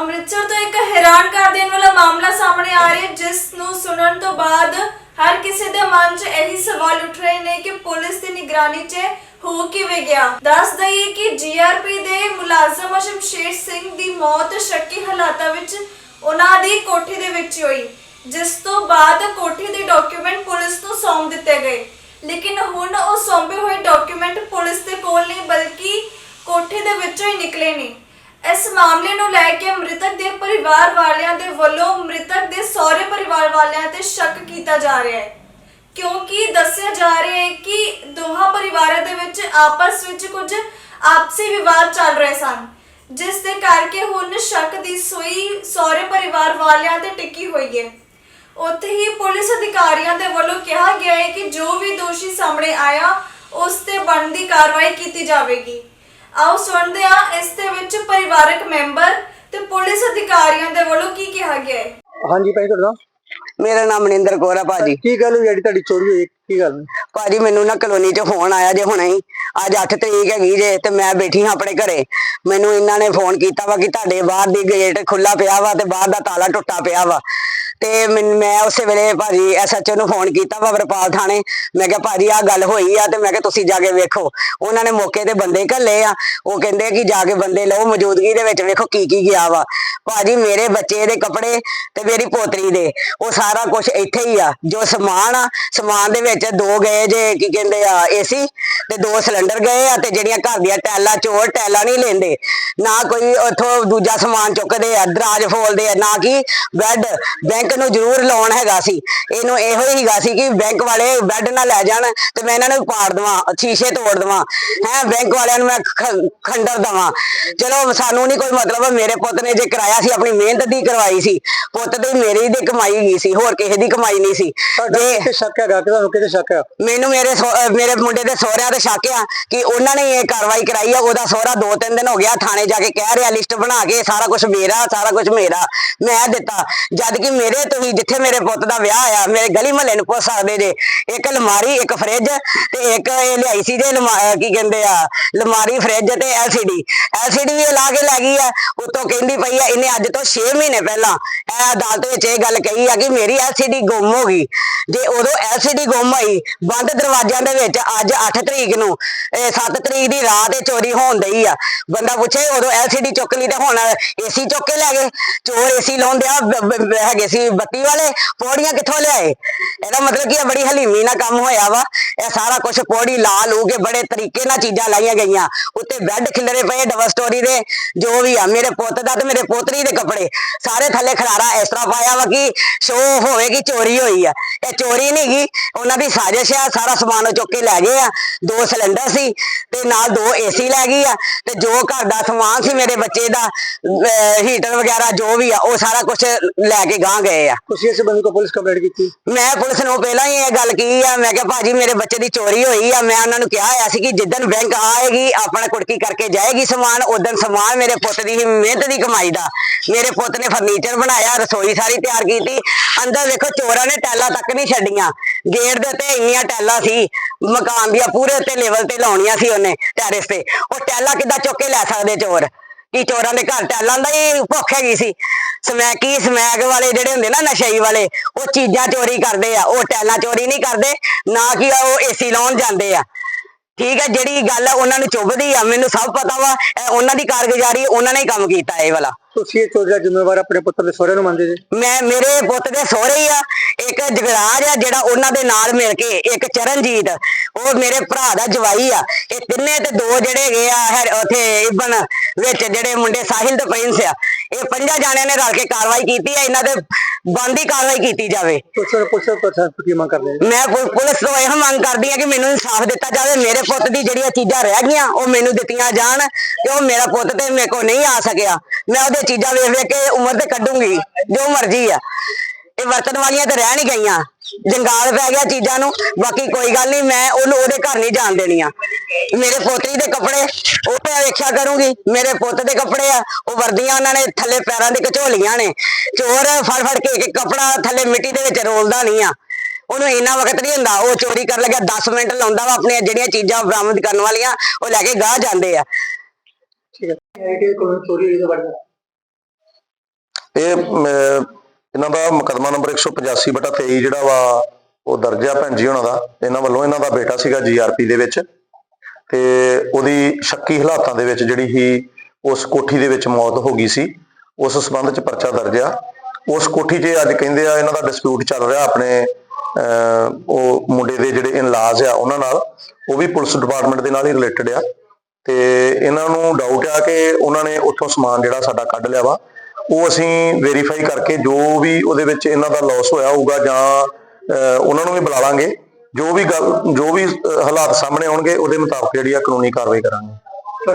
ਅੰਮ੍ਰਿਤਸਰ ਤੋਂ ਇੱਕ ਹੈਰਾਨ ਕਰ ਦੇਣ ਵਾਲਾ ਮਾਮਲਾ ਸਾਹਮਣੇ ਆ ਰਿਹਾ ਜਿਸ ਨੂੰ ਸੁਣਨ ਤੋਂ ਬਾਅਦ ਹਰ ਕਿਸੇ ਦੇ ਮਨ 'ਚ ਇਹੀ ਸਵਾਲ ਉੱਠ ਰਹੇ ਨੇ ਕਿ ਪੁਲਿਸ ਦੀ ਨਿਗਰਾਨੀ 'ਚ ਹੋ ਕਿਵੇਂ ਗਿਆ। ਦੱਸ ਦਈਏ ਕਿ ਜੀਆਰਪੀ ਦੇ ਮੁਲਾਜ਼ਮ ਸ਼ਮਸ਼ੇਰ ਸਿੰਘ ਦੀ ਮੌਤ ਸ਼ੱਕੀ ਹਾਲਾਤਾਂ ਵਿੱਚ ਉਹਨਾਂ ਦੀ ਕੋਠੀ ਦੇ ਵਿੱਚ ਹੋਈ, ਜਿਸ ਤੋਂ ਬਾਅਦ ਕੋਠੀ ਦੇ ਡਾਕੂਮੈਂਟ ਪੁਲਿਸ ਨੂੰ ਸੌਂਪ ਦਿੱਤੇ ਗਏ। ਲੇਕਿਨ ਹੁਣ ਉਹ ਸੌਂਪੇ ਹੋਏ ਡਾਕੂਮੈਂਟ ਪੁਲਿਸ ਦੇ ਕੋਲ ਨਹੀਂ, ਬਲਕਿ ਕੋਠੀ ਦੇ ਵਿੱਚੋਂ ਹੀ ਨਿਕਲੇ ਨੇ। ਇਸ ਮਾਮਲੇ ਨੂੰ ਲੈ ਕੇ ਮ੍ਰਿਤਕ ਦੇ ਪਰਿਵਾਰ ਵਾਲਿਆਂ ਦੇ ਵੱਲੋਂ ਮ੍ਰਿਤਕ ਦੇ ਸਹੁਰੇ ਪਰਿਵਾਰ ਵਾਲਿਆਂ ਤੇ ਸ਼ੱਕ ਕੀਤਾ ਜਾ ਰਿਹਾ ਹੈ। ਕਿਉਂਕਿ ਦੱਸਿਆ ਜਾ ਰਿਹਾ ਹੈ ਕਿ ਦੋਹਾਂ ਪਰਿਵਾਰਾਂ ਦੇ ਵਿੱਚ ਆਪਸ ਵਿੱਚ ਕੁਝ ਆਪਸੀ ਵਿਵਾਦ ਚੱਲ ਰਹੇ ਸਨ, ਜਿਸ ਦੇ ਕਰਕੇ ਹੁਣ ਸ਼ੱਕ ਦੀ ਸੂਈ ਸਹੁਰੇ ਪਰਿਵਾਰ ਵਾਲਿਆਂ ਤੇ ਟਿੱਕੀ ਹੋਈ ਹੈ। ਉੱਥੇ ਹੀ ਪੁਲਿਸ ਅਧਿਕਾਰੀਆਂ ਦੇ ਵੱਲੋਂ ਕਿਹਾ ਗਿਆ ਹੈ ਕਿ ਜੋ ਵੀ ਦੋਸ਼ੀ ਸਾਹਮਣੇ ਆਇਆ, ਉਸ ਤੇ ਬਣਦੀ ਕਾਰਵਾਈ ਕੀਤੀ ਜਾਵੇਗੀ। ਆਓ ਸੁਣਦੇ ਹਾਂ ਇਸ ਦੇ ਵਿੱਚ ਪਰਿਵਾਰਕ ਮੈਂਬਰ ਤੇ ਪੁਲਿਸ ਅਧਿਕਾਰੀਆਂ ਦੇ ਵੱਲੋਂ ਕੀ ਕਿਹਾ ਗਿਆ ਹੈ। ਹਾਂਜੀ ਭਾਈ ਤੁਹਾਡਾ ਮੇਰਾ ਨਾਮ ਮਨਿੰਦਰ ਕੌਰ ਆ ਭਾਜੀ। ਕੀ ਗੱਲ ਹੋਈ? ਜਿਹੜੀ ਤੁਹਾਡੀ ਚੋਰੀ ਹੋਈ ਕੀ ਗੱਲ? ਭਾਜੀ ਮੈਨੂੰ ਨਾ ਕਲੋਨੀ 'ਚ ਫੋਨ ਆਇਆ ਜੇ ਹੁਣੇ ਹੀ। ਅੱਜ 8 ਤਰੀਕ ਹੈਗੀ ਜੇ ਤੇ ਮੈਂ ਬੈਠੀ ਹਾਂ ਆਪਣੇ ਘਰੇ। ਮੈਨੂੰ ਇਹਨਾਂ ਨੇ ਫੋਨ ਕੀਤਾ ਵਾ ਕਿ ਤੁਹਾਡੇ ਬਾਹਰ ਦੀ ਗੇਟ ਖੁੱਲਾ ਪਿਆ ਵਾ ਤੇ ਬਾਹਰ ਦਾ ਤਾਲਾ ਟੁੱਟਾ ਪਿਆ ਵਾ। ਤੇ ਮੈਨ- ਮੈਂ ਉਸੇ ਵੇਲੇ ਭਾਜੀ ਐਸਐਚਓ ਨੂੰ ਫੋਨ ਕੀਤਾ ਵਰਪਾਲ ਥਾਣੇ। ਮੈਂ ਕਿਹਾ, ਭਾਜੀ ਆ ਗੱਲ ਹੋਈ ਆ ਤੇ ਮੈਂ ਕਿਹਾ, ਤੁਸੀਂ ਜਾ ਕੇ ਵੇਖੋ। ਉਹਨਾਂ ਨੇ ਮੌਕੇ ਤੇ ਬੰਦੇ ਘੱਲੇ ਆ। ਉਹ ਕਹਿੰਦੇ ਕਿ ਜਾ ਕੇ ਬੰਦੇ ਲਓ, ਮੌਜੂਦਗੀ ਦੇ ਵਿੱਚ ਵੇਖੋ ਕੀ ਕੀ ਗਿਆ ਵਾ। ਭਾਜੀ, ਮੇਰੇ ਬੱਚੇ ਦੇ ਕੱਪੜੇ ਤੇ ਮੇਰੀ ਪੋਤਰੀ ਦੇ, ਉਹ ਸਾਰਾ ਕੁਝ ਇੱਥੇ ਹੀ ਆ। ਜੋ ਸਮਾਨ ਆ, ਸਮਾਨ ਦੇ ਵਿੱਚ ਦੋ ਗਏ ਜੇ, ਕੀ ਕਹਿੰਦੇ ਆ ਏਸੀ ਤੇ ਦੋ ਸਿਲੰਡਰ ਗਏ ਆ ਤੇ ਜਿਹੜੀਆਂ ਘਰ ਦੀਆਂ ਟੈਲਾਂ ਚੋਰ ਟੈਲਾਂ ਨਹੀਂ ਲੈਂਦੇ। ਨਾ ਕੋਈ ਉੱਥੋਂ ਦੂਜਾ ਸਮਾਨ ਚੁੱਕਦੇ ਆ, ਦਰਾਜ ਫੋਲਦੇ ਆ, ਨਾ ਕਿ ਬੈੱਡ, ਬੈਂਕ ਨੂੰ ਜ਼ਰੂਰ ਲੋਨ ਹੈਗਾ ਸੀ। ਇਹਨੂੰ ਇਹੋ ਹੀ ਹੀਗਾ ਸੀ ਕਿ ਬੈਂਕ ਵਾਲੇ ਬੈੱਡ ਨਾ ਲੈ ਜਾਣ ਤੇ ਮੈਂ ਇਹਨਾਂ ਨੂੰ ਪਾੜ ਦਵਾਂ ਸ਼ੀਸ਼ੇ ਤੋੜ ਦਵਾਂ ਹੈ ਬੈਂਕ ਵਾਲਿਆਂ ਨੂੰ ਮੈਂ ਖੰਡਰ ਦਵਾਂ। ਚਲੋ ਸਾਨੂੰ ਨਹੀਂ ਕੋਈ ਮਤਲਬ ਮੇਰੇ ਪੁੱਤ ਨੇ ਜੇ ਕਰਾਇਆ ਸੀ ਆਪਣੀ ਮਿਹਨਤ ਦੀ ਕਰਵਾਈ ਸੀ ਪੁੱਤ ਦੀ ਮੇਰੀ ਦੀ ਕਮਾਈ ਗਈ ਸੀ ਹੋਰ ਕਿਸੇ ਦੀ ਕਮਾਈ ਨਹੀਂ ਸੀ। ਕਿਤੇ ਸ਼ੱਕ ਹੈਗਾ ਕਿ ਤੁਹਾਨੂੰ ਕਿਤੇ ਸ਼ੱਕ ਹੈ ਮੈਨੂੰ ਮੇਰੇ ਮੇਰੇ ਮੁੰਡੇ ਦੇ ਸਹੁਰਿਆਂ ਤੇ ਸ਼ੱਕ ਆ ਕਿ ਉਹਨਾਂ ਨੇ ਇਹ ਕਾਰਵਾਈ ਕਰਾਈ ਆ ਉਹਦਾ ਸਹੁਰਾ ਦੋ ਤਿੰਨ ਦਿਨ ਹੋ ਗਿਆ ਥਾਣੇ ਜਾ ਕੇ ਕਹਿ ਰਿਹਾ ਲਿਸਟ ਬਣਾ ਕੇ ਸਾਰਾ ਕੁਝ ਮੇਰਾ ਸਾਰਾ ਕੁਝ ਮੇਰਾ ਮੈਂ ਦਿੱਤਾ। ਜਦ ਕਿ ਮੇਰੇ ਤੁਸੀਂ ਜਿੱਥੇ ਮੇਰੇ ਪੁੱਤ ਦਾ ਵਿਆਹ ਆ ਮੇਰੇ ਗਲੀ ਮਹੱਲੇ ਨੂੰ ਪੁੱਛ ਸਕਦੇ ਜੇ। ਇੱਕ ਅਲਮਾਰੀ, ਇੱਕ ਫ੍ਰਿਜ ਤੇ ਇੱਕ ਇਹ ਲਿਆਈ ਸੀ ਜੇ ਕੀ ਕਹਿੰਦੇ ਆ, ਅਲਮਾਰੀ, ਫ੍ਰਿਜ ਤੇ ਐਲਸੀਡੀ। ਐਲਸੀਡੀ ਵੀ ਇਹ ਲਾ ਕੇ ਲੈ ਗਈ ਆ, ਉਤੋਂ ਕਹਿੰਦੀ ਪਈ ਆ, ਇਹਨੇ ਅੱਜ ਤੋਂ 6 ਮਹੀਨੇ ਪਹਿਲਾਂ ਇਹ ਅਦਾਲਤ ਵਿੱਚ ਇਹ ਗੱਲ ਕਹੀ ਆ ਕਿ ਮੇਰੀ ਐਲਸੀਡੀ ਗੁੰਮ ਹੋ ਗਈ। ਜੇ ਉਦੋਂ ਐਲਸੀਡੀ ਗੁੰਮ ਹੋਈ, ਬੰਦ ਦਰਵਾਜ਼ਿਆਂ ਦੇ ਵਿੱਚ ਅੱਜ 8 ਤਰੀਕ ਨੂੰ 7 ਤਰੀਕ ਦੀ ਰਾਤ ਇਹ ਚੋਰੀ ਹੋਣ ਦਈ ਆ। ਬੰਦਾ ਪੁੱਛੇ ਉਦੋਂ ਐਲਸੀਡੀ ਚੁੱਕ ਲਈ ਤੇ ਹੁਣ ਏਸੀ ਚੁੱਕ ਕੇ ਲੈ ਗਏ। ਚੋਰ ਏਸੀ ਲਾਉਂਦੇ ਆ ਹੈਗੇ ਸੀ ਬੱਤੀ ਵਾਲੇ ਪੌੜੀਆਂ ਕਿੱਥੋਂ ਲਿਆਏ? ਇਹਦਾ ਮਤਲਬ ਕਿ ਇਹ ਬੜੀ ਹਲੀਮੀ ਨਾਲ ਕੰਮ ਹੋਇਆ ਵਾ। ਇਹ ਸਾਰਾ ਕੁਝ ਪੌੜੀ ਲਾ ਲੂ ਕੇ ਬੜੇ ਤਰੀਕੇ ਨਾਲ ਚੀਜ਼ਾਂ ਲਾਈਆਂ ਗਈਆਂ। ਉੱਤੇ ਬੈੱਡ ਖਿਲਰੇ ਪਏ ਡਬਲ ਸਟੋਰੀ ਦੇ, ਜੋ ਵੀ ਆ, ਮੇਰੇ ਪੁੱਤ ਦਾ ਤੇ ਮੇਰੇ ਪੋਤਰੀ ਦੇ ਕੱਪੜੇ। ਸਾਰੇ ਥੱਲੇ ਖਲਾਰਾ ਇਸ ਤਰ੍ਹਾਂ ਪਾਇਆ ਵਾ ਕਿ ਸ਼ੋ ਹੋਵੇ ਕਿ ਚੋਰੀ ਹੋਈ ਆ। ਇਹ ਚੋਰੀ ਨਹੀਂ ਗਈ ਉਹਨਾਂ ਦੀ ਸਾਜ਼ਿਸ਼ ਆ, ਸਾਰਾ ਸਮਾਨ ਚੁੱਕ ਕੇ ਲੈ ਗਏ ਆ। ਦੋ ਸਿਲੰਡਰ ਸੀ ਤੇ ਨਾਲ ਦੋ ਏਸੀ ਲੈ ਗਈ ਆ। ਤੇ ਜੋ ਘਰ ਦਾ ਸਮਾਨ ਸੀ ਮੇਰੇ ਬੱਚੇ ਦਾ ਹੀਟਰ ਵਗੈਰਾ ਜੋ ਵੀ ਆ, ਉਹ ਸਾਰਾ ਕੁਝ ਲੈ ਕੇ ਗਾਂ ਗਏ। ਆ। ਤੁਸੀਂ ਇਸ ਬੰਦੇ ਕੋ ਪੁਲਿਸ ਕੰਪਲੇਂਟ ਕੀਤੀ? ਮੈਂ ਪੁਲਿਸ ਨੂੰ ਪਹਿਲਾਂ ਹੀ ਇਹ ਗੱਲ ਕਹੀ ਆ ਮੈਂ ਕਿਹਾ ਭਾਜੀ ਮੇਰੇ ਬੱਚੇ ਦੀ ਚੋਰੀ ਹੋਈ ਆ ਮੈਂ ਉਹਨਾਂ ਨੂੰ ਕਿਹਾ ਹੋਇਆ ਸੀ ਕਿ ਜਿੱਦਣ ਬੈਂਕ ਆਏਗੀ ਆਪਣਾ ਕੁੜਕੀ ਕਰਕੇ ਜਾਏਗੀ ਸਮਾਨ ਉਦੋਂ ਸਮਾਨ ਮੇਰੇ ਪੁੱਤ ਦੀ ਹੀ ਮਿਹਨਤ ਦੀ ਕਮਾਈ ਦਾ। ਮੇਰੇ ਪੁੱਤ ਨੇ ਫਰਨੀਚਰ ਬਣਾਇਆ ਰਸੋਈ ਸਾਰੀ ਤਿਆਰ ਕੀਤੀ। ਅੰਦਰ ਦੇਖੋ ਚੋਰਾਂ ਨੇ ਟੈਲਾਂ ਤੱਕ ਨਹੀਂ ਛੱਡੀਆਂ। ਗੇਟ ਦੇ ਉੱਤੇ ਇੰਨੀਆਂ ਟੈਲਾਂ ਸੀ ਮਕਾਨ ਦੀਆਂ ਪੂਰੇ ਉੱਤੇ ਲੈਵਲ ਤੇ ਲਾਉਣੀਆਂ ਸੀ ਉਹਨੇ ਟੈਰਿਸ ਤੇ। ਉਹ ਟੈਲਾਂ ਕਿੱਦਾਂ ਚੁੱਕ ਕੇ ਲੈ ਸਕਦੇ ਚੋਰ? ਕਿ ਚੋਰਾਂ ਦੇ ਘਰ ਟੈਲਾਂ ਦਾ ਹੀ ਭੁੱਖ ਹੈਗੀ ਸੀ। ਸਮੈਕੀ, ਸਮੈਕ ਵਾਲੇ ਜਿਹੜੇ ਹੁੰਦੇ ਨਾ ਨਸ਼ਈ ਵਾਲੇ, ਉਹ ਚੀਜ਼ਾਂ ਚੋਰੀ ਕਰਦੇ ਆ, ਉਹ ਟੈਲਾਂ ਚੋਰੀ ਨਹੀਂ ਕਰਦੇ, ਨਾ ਕਿ ਉਹ ਏਸੀ ਲਾਉਣ ਜਾਂਦੇ ਆ। ਠੀਕ ਹੈ ਜਿਹੜੀ ਗੱਲ ਆ ਉਹਨਾਂ ਨੂੰ ਚੁੱਭਦੀ ਆ ਮੈਨੂੰ ਸਭ ਪਤਾ ਵਾ ਇਹ ਉਹਨਾਂ ਦੀ ਕਾਰਗੁਜ਼ਾਰੀ ਉਹਨਾਂ ਨੇ ਹੀ ਕੰਮ ਕੀਤਾ ਇਹ ਵਾਲਾ। ਤੁਸੀਂ ਇਹ ਚੋਰੀ ਦਾ ਜ਼ਿੰਮੇਵਾਰ ਆਪਣੇ ਪੁੱਤਰ ਦੇ ਸਹੁਰੇ ਨੂੰ ਮੰਨਦੇ ਜੀ? ਮੈਂ ਮੇਰੇ ਪੁੱਤ ਦੇ ਸਹੁਰੇ ਹੀ ਆ ਇੱਕ ਜਗਰਾਜ ਆ ਜਿਹੜਾ ਉਹਨਾਂ ਦੇ ਨਾਲ ਮਿਲ ਕੇ ਇੱਕ ਚਰਨਜੀਤ ਉਹ ਮੇਰੇ ਭਰਾ ਦਾ ਜਵਾਈ ਆ। ਇਹ ਤਿੰਨੇ ਤੇ ਦੋ ਜਿਹੜੇ ਹੈਗੇ ਆ ਹੈਰ- ਉੱਥੇ ਇਬਨ ਵਿੱਚ ਜਿਹੜੇ ਮੁੰਡੇ ਸਾਹਿਲ ਤੇ ਪ੍ਰਿੰਸ ਆ ਇਹ ਪੰਜਾਂ ਜਾਣਿਆਂ ਨੇ ਰਲ ਕੇ ਕਾਰਵਾਈ ਕੀਤੀ ਆ ਇਹਨਾਂ ਦੇ ਬੰਦੀ ਕਾਰਵਾਈ ਕੀਤੀ ਜਾਵੇ। ਪੁਲਿਸ ਤੋਂ ਪ੍ਰਸ਼ਾਸਨ ਕੀ ਮੰਗ ਕਰਦੇ ਮੈਂ ਪੁ- ਪੁਲਿਸ ਤੋਂ ਇਹ ਮੰਗ ਕਰਦੀ ਆ ਕਿ ਮੈਨੂੰ ਇਨਸਾਫ ਦਿੱਤਾ ਜਾਵੇ। ਮੇਰੇ ਪੁੱਤ ਦੀ ਜਿਹੜੀਆਂ ਚੀਜ਼ਾਂ ਰਹਿ ਗਈਆਂ ਉਹ ਮੈਨੂੰ ਦਿੱਤੀਆਂ ਜਾਣ ਤੇ ਉਹ ਮੇਰਾ ਪੁੱਤ ਤੇ ਮੇਰੇ ਕੋਲ ਨਹੀਂ ਆ ਸਕਿਆ। ਮੈਂ ਉਹਦੇ ਚੀਜ਼ਾਂ ਵੇਖ ਵੇਖ ਕੇ ਉਮਰ ਤੇ ਕੱਢੂੰਗੀ ਜੋ ਮਰਜ਼ੀ ਆ। ਇਹ ਵਰਤਣ ਵਾਲੀਆਂ ਤੇ ਰਹਿ ਨਹੀਂ ਗਈਆਂ। ਜੰਗਾਲ ਪੈ ਗਿਆ ਚੀਜ਼ਾਂ ਨੂੰ, ਬਾਕੀ ਕੋਈ ਗੱਲ ਨਹੀਂ, ਮੈਂ ਉਹਨੂੰ ਉਹਦੇ ਘਰ ਨਹੀਂ ਜਾਣ ਦੇਣੀਆਂ। ਮੇਰੇ ਪੋਤਰੀ ਦੇ ਕੱਪੜੇ, ਉਹ ਮੈਂ ਵੇਖਿਆ ਕਰੂੰਗੀ, ਮੇਰੇ ਪੁੱਤ ਦੇ ਕੱਪੜੇ ਆ, ਉਹ ਵਰਦੀਆਂ ਉਹਨਾਂ ਨੇ ਥੱਲੇ ਪੈਰਾਂ ਦੇ ਘਚੋਲੀਆਂ ਨੇ। ਚੋਰ ਫੜ ਫੜ ਕੇ ਇੱਕ ਕੱਪੜਾ ਥੱਲੇ ਮਿੱਟੀ ਦੇ ਵਿੱਚ ਰੋਲਦਾ ਨਹੀਂ ਆ। ਉਹਨੂੰ ਇੰਨਾ ਵਕਤ ਨਹੀਂ ਹੁੰਦਾ, ਉਹ ਚੋਰੀ ਕਰਨ ਲੱਗਿਆ 10 ਮਿੰਟ ਲਾਉਂਦਾ ਵਾ ਆਪਣੀਆਂ ਜਿਹੜੀਆਂ ਚੀਜ਼ਾਂ ਬਰਾਮਦ ਕਰਨ ਵਾਲੀਆਂ, ਉਹ ਲੈ ਕੇ ਗਾਹ ਜਾਂਦੇ ਆ। ਠੀਕ ਹੈ ਇਹ ਚੋਰੀ ਹੋਈ ਤਾਂ ਇਹ ਇਹਨਾਂ ਦਾ ਮੁਕਦਮਾ ਨੰਬਰ 185 ਬਟਾ 23 ਜਿਹੜਾ ਵਾ ਉਹ ਦਰਜ ਆ ਭੈਣ ਜੀ ਉਹਨਾਂ ਦਾ। ਇਹਨਾਂ ਵੱਲੋਂ ਇਹਨਾਂ ਦਾ ਬੇਟਾ ਸੀਗਾ ਜੀਆਰਪੀ ਦੇ ਵਿੱਚ। ਤੇ ਉਹਦੀ ਸ਼ੱਕੀ ਹਾਲਾਤਾਂ ਦੇ ਵਿੱਚ ਜਿਹੜੀ ਸੀ ਉਸ ਕੋਠੀ ਦੇ ਵਿੱਚ ਮੌਤ ਹੋ ਗਈ ਸੀ ਉਸ ਸਬੰਧ ਚ ਪਰਚਾ ਦਰਜ ਆ। ਉਸ ਕੋਠੀ 'ਚ ਅੱਜ ਕਹਿੰਦੇ ਆ ਇਹਨਾਂ ਦਾ ਡਿਸਪਿਊਟ ਚੱਲ ਰਿਹਾ ਆਪਣੇ ਅਹ, ਉਹ ਮੁੰਡੇ ਦੇ ਜਿਹੜੇ ਇਨਲਾਜ ਆ ਉਹਨਾਂ ਨਾਲ। ਉਹ ਵੀ ਪੁਲਿਸ ਡਿਪਾਰਟਮੈਂਟ ਦੇ ਨਾਲ ਹੀ ਰਿਲੇਟਡ ਆ। ਤੇ ਇਹਨਾਂ ਨੂੰ ਡਾਊਟ ਆ ਕਿ ਉਹਨਾਂ ਨੇ ਉੱਥੋਂ ਸਮਾਨ ਜਿਹੜਾ ਸਾਡਾ ਕੱਢ ਲਿਆ ਵਾ ਉਹ ਅਸੀਂ ਵੈਰੀਫਾਈ ਕਰਕੇ ਜੋ ਵੀ ਉਹਦੇ ਵਿੱਚ ਇਹਨਾਂ ਦਾ ਲਾਸ ਹੋਇਆ ਹੋਊਗਾ ਜਾਂ ਉਹਨਾਂ ਨੂੰ ਵੀ ਬੁਲਾ ਲਾਂਗੇ। ਜੋ ਵੀ ਗੱਲ, ਜੋ ਵੀ ਹਾਲਾਤ ਸਾਹਮਣੇ ਆਉਣਗੇ, ਉਹਦੇ ਮੁਤਾਬਕ ਜਿਹੜੀ ਆ ਕਾਨੂੰਨੀ ਕਾਰਵਾਈ ਕਰਾਂਗੇ।